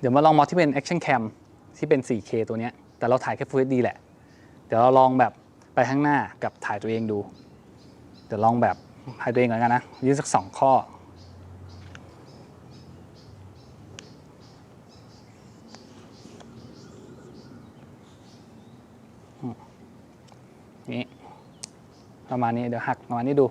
เดี๋ยวมาลองมอดที่เป็น Action Cam ที่เป็น 4K ตัวนี้แต่เราถ่ายแค่ Full HD แหละ เดี๋ยวเราลองแบบไปข้างหน้ากับถ่ายตัวเองดู เดี๋ยวลองแบบถ่ายตัวเองก่อนกันนะยืดสักสองข้อ นี่ประมาณนี้เดี๋ยวหักประมาณนี้ดู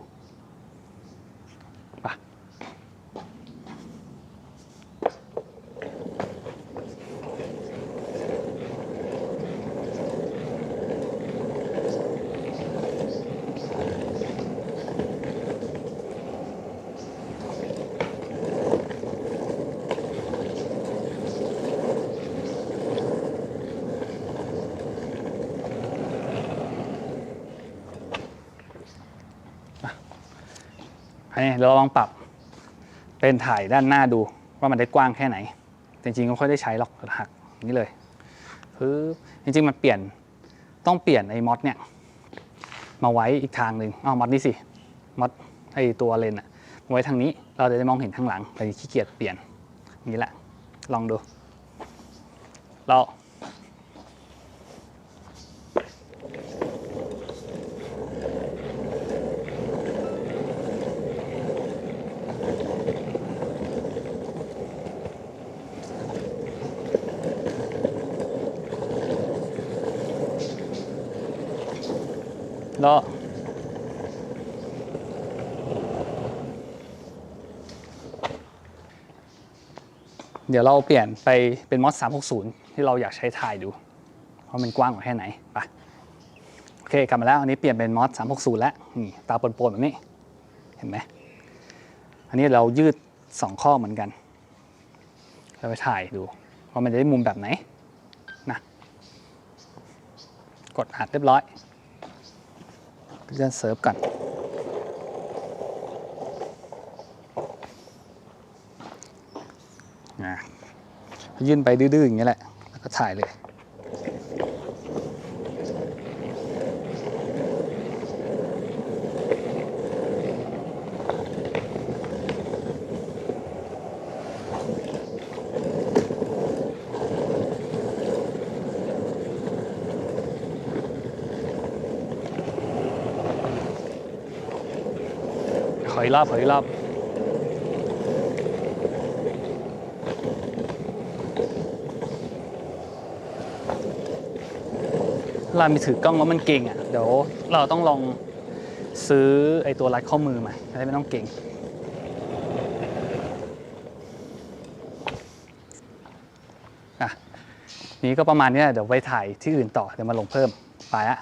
อันนี้เราลองปรับเป็นถ่ายด้านหน้าดูว่ามันได้กว้างแค่ไหน จริงๆก็ค่อยได้ใช้หรอกหักนี้เลยคือจริงๆมันเปลี่ยนต้องเปลี่ยนไอ้มอดเนี่ยมาไว้อีกทางหนึ่งอ้าวมอดนี่สิมอดไอ้ตัวเลนอะมไว้ทางนี้เราจะได้มองเห็นข้างหลังแต่ขี้เกียจเปลี่ยนนี้แหละลองดูเรา แล้วเดี๋ยวเราเปลี่ยนไปเป็นมอส360 ที่เราอยากใช้ถ่ายดูว่าะมันกว้างกว่าแค่ไหนไปโอเคกลับมาแล้ว อันนี้เปลี่ยนเป็นมอส360 แล้วนี่ตาปนๆแบบนี้ เห็นไหมอันนี้เรายืด 2 ข้อเหมือนกันเราไปถ่ายดูว่ามันจะได้มุมแบบไหนนะกดอัดเรียบร้อย จะเซิร์ฟก่อนนะยื่นไปดื้อๆอย่างเงี้ยแหละ แล้วก็ถ่ายเลย ออีกรอบขออีกรอบเรามีถือกล้องแล้วมันเก่งอะ เดี๋ยวเราต้องลองซื้อไอตัวรัดข้อมือมาจะได้ไม่ต้องเก่ง อะ นี้ก็ประมาณนี้เดี๋ยวไปถ่ายที่อื่นต่อ เดี๋ยวมาลงเพิ่ม ไปอะ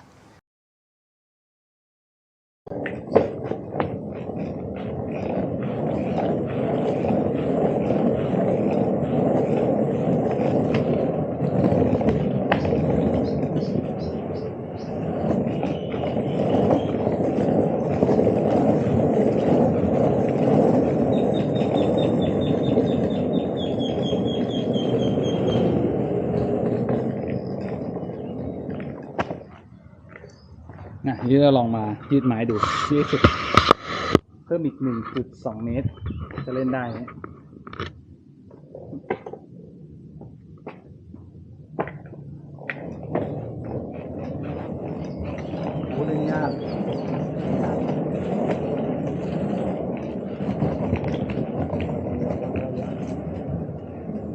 นะนี่เราลองมายืดไม้ดูยืดสุด เพิ่มอีกหนึ่งจุดสองเมตร จะเล่นได้ไหมโอ้เล่นยาก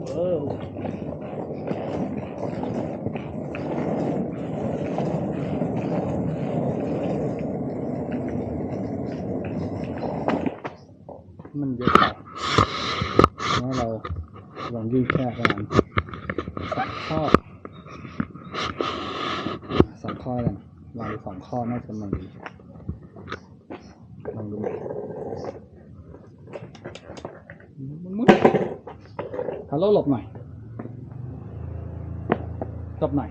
เออ มันเยอะไปแล้วเราลองยืดแค่ประมาณสองข้อสองข้อกันลองสองข้อน่าจะมันดีลองดูมึงฮัลโหลหลบหน่อยหลบหน่อย